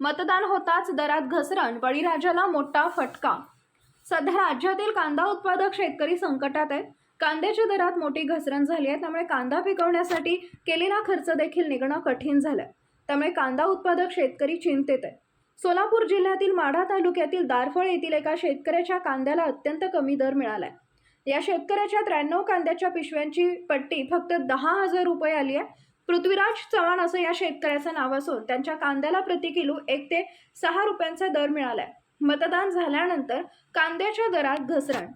मतदान होताच दरात घसरण बळीराजाला मोठा फटका. सध्या राज्यातील कांदा उत्पादक शेतकरी संकटात आहेत. कांद्याच्या दरात मोठी घसरण झाली आहे. त्यामुळे कांदा पिकवण्यासाठी केलेला खर्च देखील निघणं कठीण झालं त्यामुळे कांदा उत्पादक शेतकरी चिंतेत आहे सोलापूर जिल्ह्यातील माढा तालुक्यातील दारफळ येथील एका शेतकऱ्याच्या कांद्याला अत्यंत कमी दर मिळालाय. या शेतकऱ्याच्या त्र्याण्णव कांद्याच्या पिशव्यांची पट्टी फक्त दहा हजार रुपये आली आहे. पृथ्वीराज चव्हाण असं या शेतकऱ्याचं नाव असून त्यांच्या कांद्याला प्रति किलो एक ते सहा रुपयांचा दर मिळालाय. मतदान झाल्यानंतर कांद्याच्या दरात घसरण.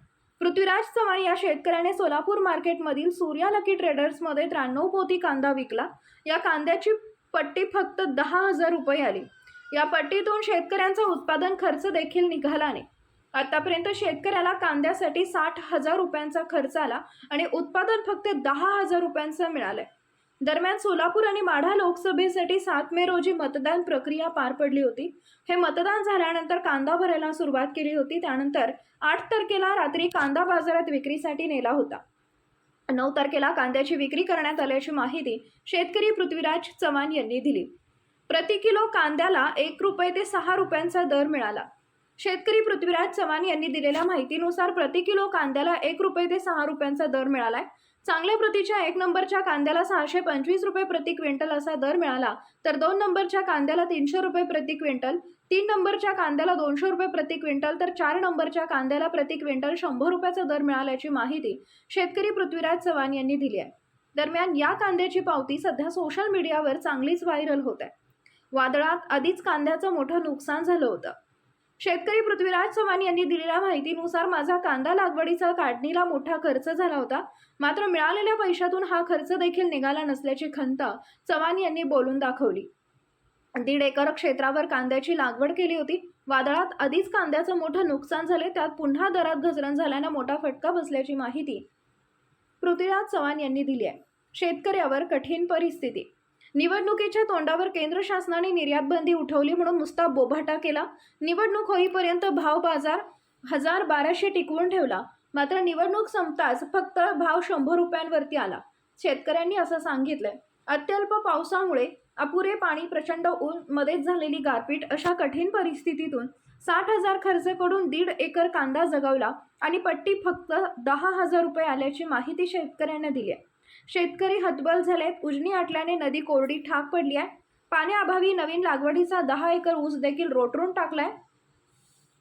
पृथ्वीराज चव्हाण या शेतकऱ्याने सोलापूर मार्केटमधील सूर्या लकी ट्रेडर्समध्ये त्र्याण्णव पोती कांदा विकला. या कांद्याची पट्टी फक्त दहा हजार रुपये आली. या पट्टीतून शेतकऱ्यांचा उत्पादन खर्च देखील निघाला नाही. आतापर्यंत शेतकऱ्याला कांद्यासाठी साठ हजार रुपयांचा खर्च आला आणि उत्पादन फक्त दहा हजार रुपयांचं मिळालंय. दरम्यान सोलापूर आणि माढा लोकसभेसाठी सात मे रोजी मतदान प्रक्रिया पार पडली होती. हे मतदान झाल्यानंतर कांदा भरायला सुरुवात केली होती. त्यानंतर आठ तारखेला रात्री कांदा बाजारात विक्रीसाठी नेला होता. नऊ तारखेला कांद्याची विक्री करण्यात आल्याची माहिती शेतकरी पृथ्वीराज चव्हाण यांनी दिली. प्रति किलो कांद्याला एक रुपये ते सहा रुपयांचा दर मिळाला. शेतकरी पृथ्वीराज चव्हाण यांनी दिलेल्या माहितीनुसार प्रति किलो कांद्याला एक रुपये ते सहा रुपयांचा दर मिळालाय. चांगल्या प्रतीच्या एक नंबरच्या कांद्याला सहाशे पंचवीस रुपये प्रति क्विंटल असा दर मिळाला. तर दोन नंबरच्या कांद्याला तीनशे रुपये प्रति क्विंटल तीन नंबरच्या कांद्याला दोनशे रुपये प्रति क्विंटल तर चार नंबरच्या कांद्याला प्रति क्विंटल शंभर रुपयाचा दर मिळाल्याची माहिती शेतकरी पृथ्वीराज चव्हाण यांनी दिली आहे. दरम्यान या कांद्याची पावती सध्या सोशल मीडियावर चांगलीच व्हायरल होत आहे. वादळात आधीच कांद्याचं मोठं नुकसान झालं होतं. शेतकरी पृथ्वीराज चव्हाण यांनी दिलेल्या माहितीनुसार माझा कांदा लागवडीचा काढणीला मोठा खर्च झाला होता. मात्र मिळालेल्या पैशातून हा खर्च देखील निघाला नसल्याची खंत चव्हाण यांनी बोलून दाखवली. दीड एकर क्षेत्रावर कांद्याची लागवड केली होती. वादळात आधीच कांद्याचं मोठं नुकसान झाले त्यात पुन्हा दरात घसरण झाल्यानं मोठा फटका बसल्याची माहिती पृथ्वीराज चव्हाण यांनी दिली आहे. शेतकऱ्यावर कठीण परिस्थिती निवडणुकीच्या तोंडावर केंद्र शासनाने निर्यात बंदी उठवली म्हणून नुसता बोभाटा केला. निवडणूक होईपर्यंत भाव बाजार हजार बाराशे टिकवून ठेवला. मात्र निवडणूक संपताच फक्त भाव शंभर रुपयांवरती आला. शेतकऱ्यांनी असं सांगितलंय. अत्यल्प पावसामुळे अपुरे पाणी प्रचंड ऊन मध्येच झालेली गारपीट अशा कठीण परिस्थितीतून साठ हजार खर्च करून दीड एकर कांदा जगवला आणि पट्टी फक्त दहा हजार रुपये आल्याची माहिती शेतकऱ्यांना दिली आहे शेतकरी हतबल झालेत. उजनी आटल्याने नदी कोरडी ठाक पडली आहे. पाण्याअभावी नवीन लागवडीचा दहा एकर ऊस देखील रोटरून टाकलाय.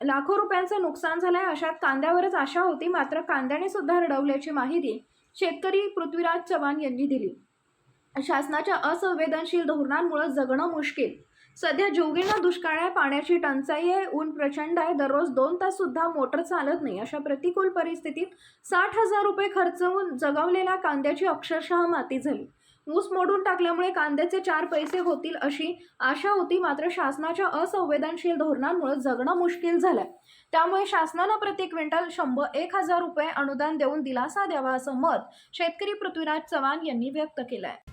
लाखो रुपयांचं नुकसान झालंय. अशात कांद्यावरच आशा होती मात्र कांद्याने सुद्धा रडवल्याची माहिती शेतकरी पृथ्वीराज चव्हाण यांनी दिली. शासनाच्या असंवेदनशील धोरणांमुळे जगणं मुश्किल सध्या जोगीना दुष्काळ आहे पाण्याची टंचाई आहे. ऊन प्रचंड आहे. दररोज दोन तास सुद्धा मोटर चालत नाही. अशा प्रतिकूल परिस्थितीत साठ हजार रुपये खर्चवून जगवलेल्या कांद्याची अक्षरशः माती झाली. ऊस मोडून टाकल्यामुळे कांद्याचे चार पैसे होतील अशी आशा होती. मात्र शासनाच्या असंवेदनशील धोरणांमुळे जगणं मुश्किल झालंय. त्यामुळे शासनानं प्रति क्विंटल शंभर एक हजार रुपये अनुदान देऊन दिलासा द्यावा असं मत शेतकरी पृथ्वीराज चव्हाण यांनी व्यक्त केलं आहे